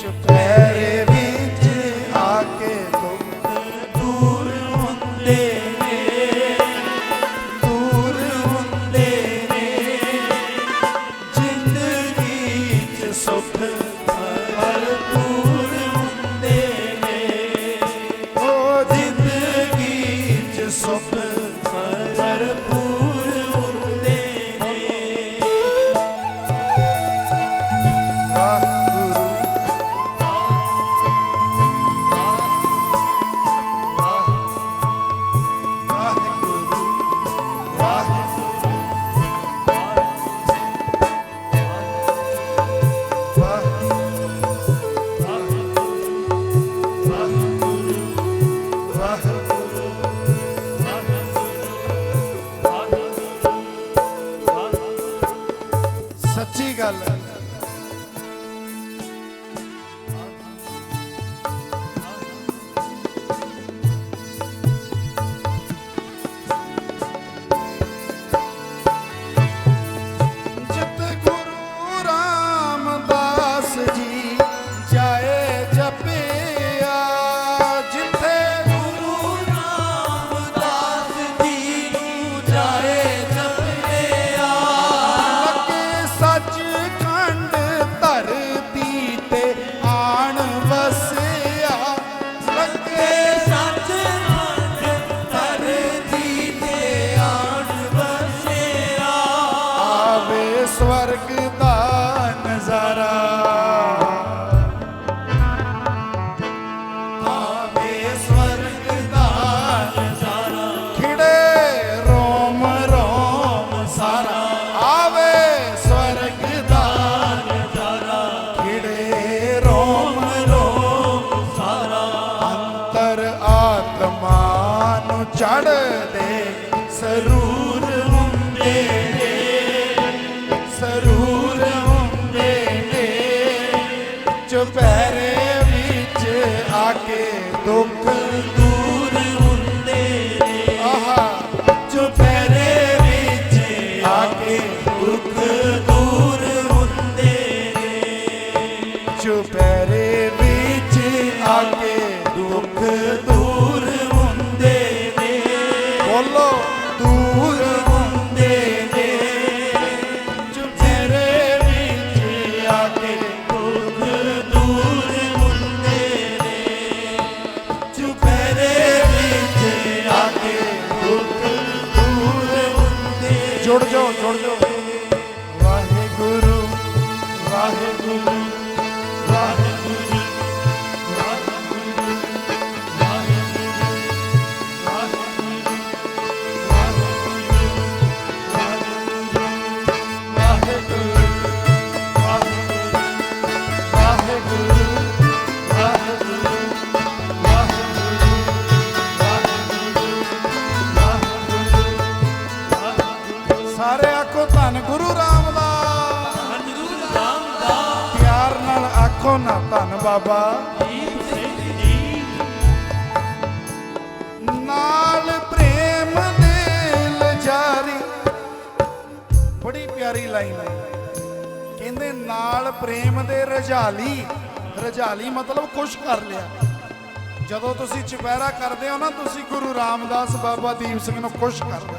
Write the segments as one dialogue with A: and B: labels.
A: ਚੁਪਹਿਰੇ ਵਿੱਚ ਆ ਕੇ ਦੁੱਖ ਦੂਰ ਹੁੰਦੇ ਨੇ। ਸਵਰਗ ਦਾ ਨਜ਼ਾਰਾ। ਆਵੇ ਸਵਰਗ ਦਾ ਨਜ਼ਾਰਾ। ਖਿੜੇ ਰੋਮ ਰੋਮ ਸਾਰਾ। ਆਵੇ ਸਵਰਗ ਦਾ ਨਜ਼ਾਰਾ। ਖਿੜੇ ਰੋਮ ਰੋਮ ਸਾਰਾ। ਅੰਤਰ ਆਤਮਾ ਨੂੰ ਚੜਦੇ ਸਰੂਰ ਆਖੋ ਨਾ ਧੰਨ ਬਾਬਾ। ਨਾਲ ਪ੍ਰੇਮ ਦੇ ਲਜਾਰੀ। ਬੜੀ ਪਿਆਰੀ ਲਾਈਨ ਹੈ। ਕਹਿੰਦੇ ਨਾਲ ਪ੍ਰੇਮ ਦੇ ਰਜਾਲੀ। ਰਜਾਲੀ ਮਤਲਬ ਖੁਸ਼ ਕਰ ਲਿਆ। ਜਦੋਂ ਤੁਸੀਂ ਚੁਪਹਿਰਾ ਕਰਦੇ ਹੋ ਨਾ, ਤੁਸੀਂ ਗੁਰੂ ਰਾਮਦਾਸ ਬਾਬਾ ਦੀਪ ਸਿੰਘ ਨੂੰ ਖੁਸ਼ ਕਰਦੇ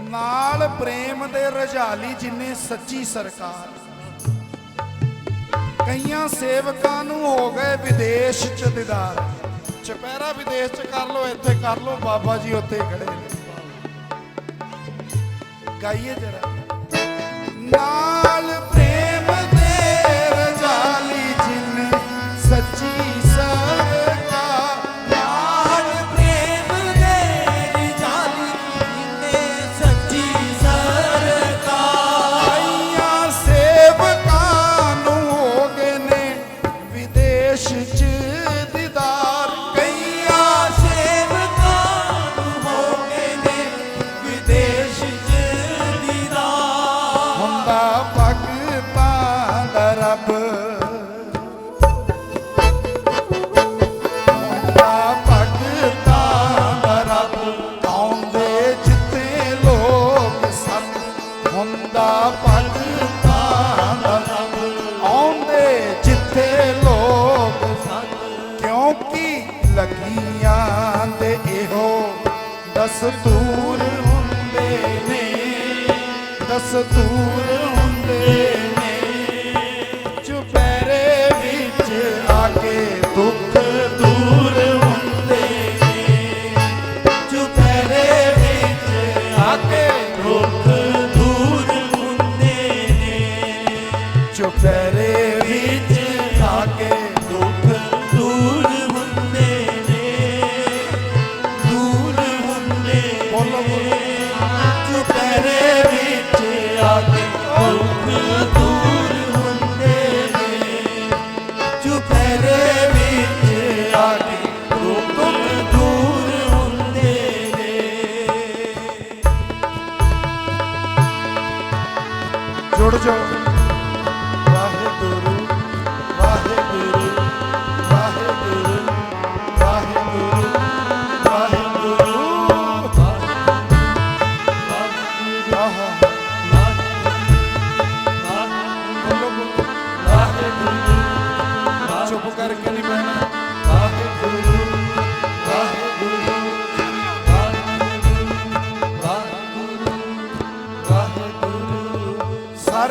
A: ਨਾਲ ਪ੍ਰੇਮ ਦੇ ਰਜਾਲੀ ਜਿੰਨੇ ਸੱਚੀ ਸਰਕਾਰ। ਕਈਆਂ ਸੇਵਕਾਂ ਨੂੰ ਹੋ ਗਏ ਵਿਦੇਸ਼ ਚ ਦੀਦਾਰ। ਚੁਪਹਿਰਾ ਵਿਦੇਸ਼ ਚ ਕਰ ਲੋ ਇੱਥੇ ਕਰ ਲੋ ਬਾਬਾ ਜੀ ਉੱਥੇ ਖੜੇ ਨੇ। ਗਾਈਏ ਜਰਾ। ਨਾਲ ਸਖੀਆਂ ਤੇ ਇਹੋ ਦਸਤੂਰ ਹੁੰਦੇ ਨੇ ਦਸਤੂਰ ਹੁੰਦੇ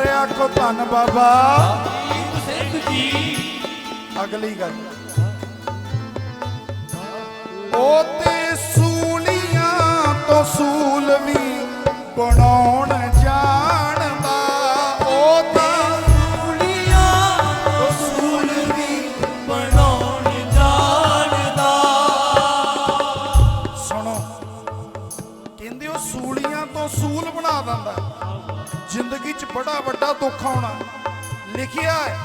A: ਵਾਹਿਗੁਰੂ ਆਖੋ ਧੰਨ ਬਾਬਾ।
B: ਸਿੰਘ ਜੀ
A: ਅਗਲੀ ਗੱਲ। ਉਹ ਤੇ ਸੂਲੀਆਂ ਤੋਂ ਸੂਲ ਵੀ ਬਣਾਉਣ ਜਾ ਬੜਾ ਵੱਡਾ ਦੁੱਖ ਆਉਣਾ। ਲਿਖਿਆ ਹੈ,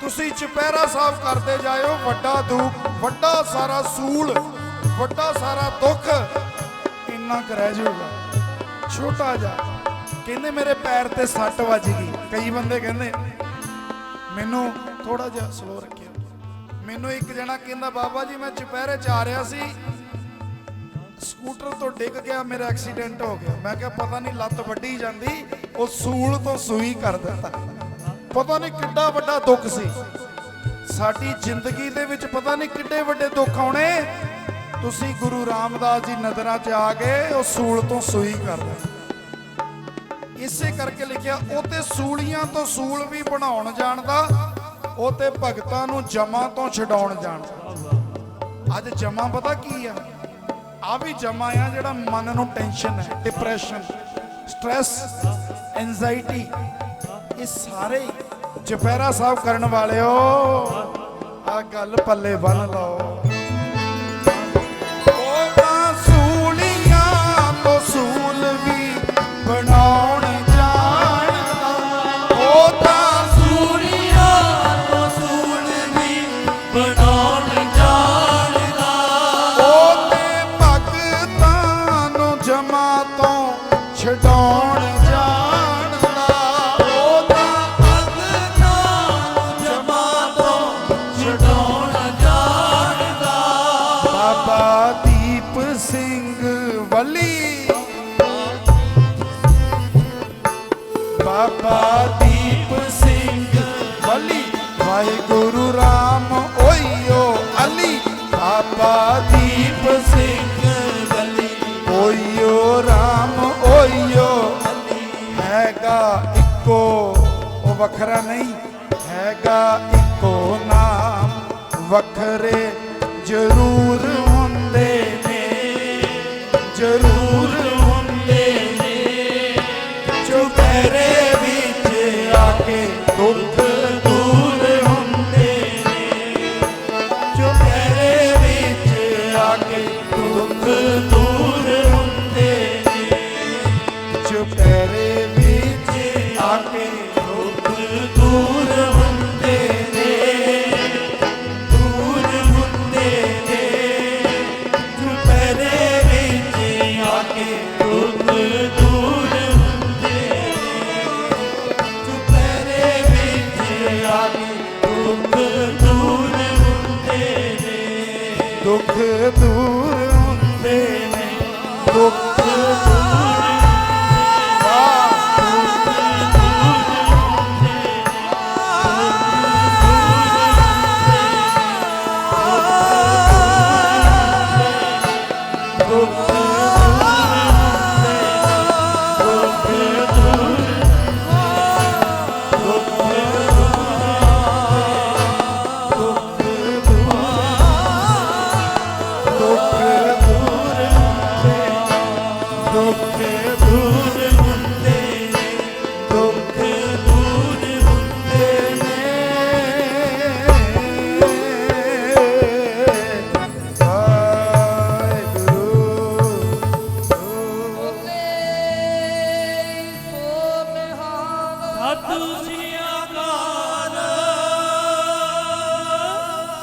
A: ਤੁਸੀਂ ਚੁਪਹਿਰਾ ਸਾਹਿਬ ਕਰਦੇ ਜਾਇਓ, ਵੱਡਾ ਦੁੱਖ, ਵੱਡਾ ਸਾਰਾ ਸੂਲ, ਵੱਡਾ ਸਾਰਾ ਦੁੱਖ, ਇੰਨਾ ਕੁ ਰਹਿ ਜਾਊਗਾ। ਛੋਟਾ ਜਿਹਾ, ਕਹਿੰਦੇ ਮੇਰੇ ਪੈਰ ਤੇ ਸੱਟ ਵੱਜ ਗਈ। ਕਈ ਬੰਦੇ ਕਹਿੰਦੇ, ਮੈਨੂੰ ਥੋੜਾ ਜਿਹਾ ਸਲੋ ਰੱਖਿਓ। ਮੈਨੂੰ ਇੱਕ ਜਣਾ ਕਹਿੰਦਾ, ਬਾਬਾ ਜੀ, ਮੈਂ ਚੁਪਹਿਰੇ ਚ ਆ ਰਿਹਾ ਸੀ ਸਕੂਟਰ ਤੋਂ ਡਿੱਗ ਗਿਆ, ਮੇਰਾ ਐਕਸੀਡੈਂਟ ਹੋ ਗਿਆ। ਮੈਂ ਕਿਹਾ, ਪਤਾ ਨਹੀਂ ਲੱਤ ਵੱਢੀ ਜਾਂਦੀ, ਉਹ ਸੂਲ ਤੋਂ ਸੂਈ ਕਰ ਦਿੱਤਾ। ਪਤਾ ਨਹੀਂ ਕਿੱਡਾ ਵੱਡਾ ਦੁੱਖ ਸੀ। ਸਾਡੀ ਜ਼ਿੰਦਗੀ ਦੇ ਵਿੱਚ ਪਤਾ ਨਹੀਂ ਕਿੱਡੇ ਵੱਡੇ ਦੁੱਖ ਆਉਣੇ। ਤੁਸੀਂ ਗੁਰੂ ਰਾਮਦਾਸ ਜੀ ਨਜ਼ਰਾਂ 'ਚ ਆ ਗਏ, ਉਹ ਸੂਲ ਤੋਂ ਸੂਈ ਕਰ ਦਿੱਤਾ। ਇਸੇ ਕਰਕੇ ਲਿਖਿਆ, ਉਹ ਤੇ ਸੂਲੀਆਂ ਤੋਂ ਸੂਲ ਵੀ ਬਣਾਉਣ ਜਾਣਦਾ, ਉਹ ਤੇ ਭਗਤਾਂ ਨੂੰ ਜਮਾਂ ਤੋਂ ਛਡਾਉਣ ਜਾਣਦਾ। ਅੱਜ ਜਮਾਂ ਪਤਾ ਕੀ ਆ? ਆ ਵੀ ਜਮਾ ਆ ਜਿਹੜਾ ਮਨ ਨੂੰ ਟੈਨਸ਼ਨ ਹੈ ਡਿਪਰੈਸ਼ਨ ਸਟ्रेस ਐਂਜ਼ਾਈਟੀ ਇਹ ਸਾਰੇ ਚੁਪਹਿਰਾ ਸਾਹਿਬ ਕਰਨ ਵਾਲਿਓ ਆ ਗੱਲ ਪੱਲੇ ਬੰਨ ਲਓ। ਵਲੀ ਬਾਬਾ ਦੀਪ ਸਿੰਘ ਵਲੀ ਵਾਹਿਗੁਰੂ ਰਾਮ, ਓਈਓ ਅਲੀ। ਬਾਬਾ ਦੀਪ ਸਿੰਘ
B: ਬਲੀ।
A: ਓਈਓ ਰਾਮ, ਓਈਓ ਹੈਗਾ ਇੱਕੋ, ਉਹ ਵੱਖਰਾ ਨਹੀਂ। ਹੈਗਾ ਇੱਕੋ ਨਾਮ। ਵੱਖਰੇ ਜ਼ਰੂਰ ਜ਼ਰੂਰ ਹੁੰਦੇ ਨੇ। ਚੁਪਹਿਰੇ ਵਿੱਚ ਆ ਕੇ ਦੁੱਖ ਦੂਰ ਹੁੰਦੇ ਨੇ। ਚੁਪਹਿਰੇ ਵਿੱਚ ਆ ਕੇ ਦੁੱਖ ਦੂਰ ਹੁੰਦੇ ਨੇ। ਚੁਪਹਿਰੇ ਵਿੱਚ ਆ ਕੇ ਦੁੱਖ ਦੂਰ ਹੁੰਦੇ ਨੇ ਦੁੱਖ ਦੂਰ ਵਾਹ ਦੁੱਖ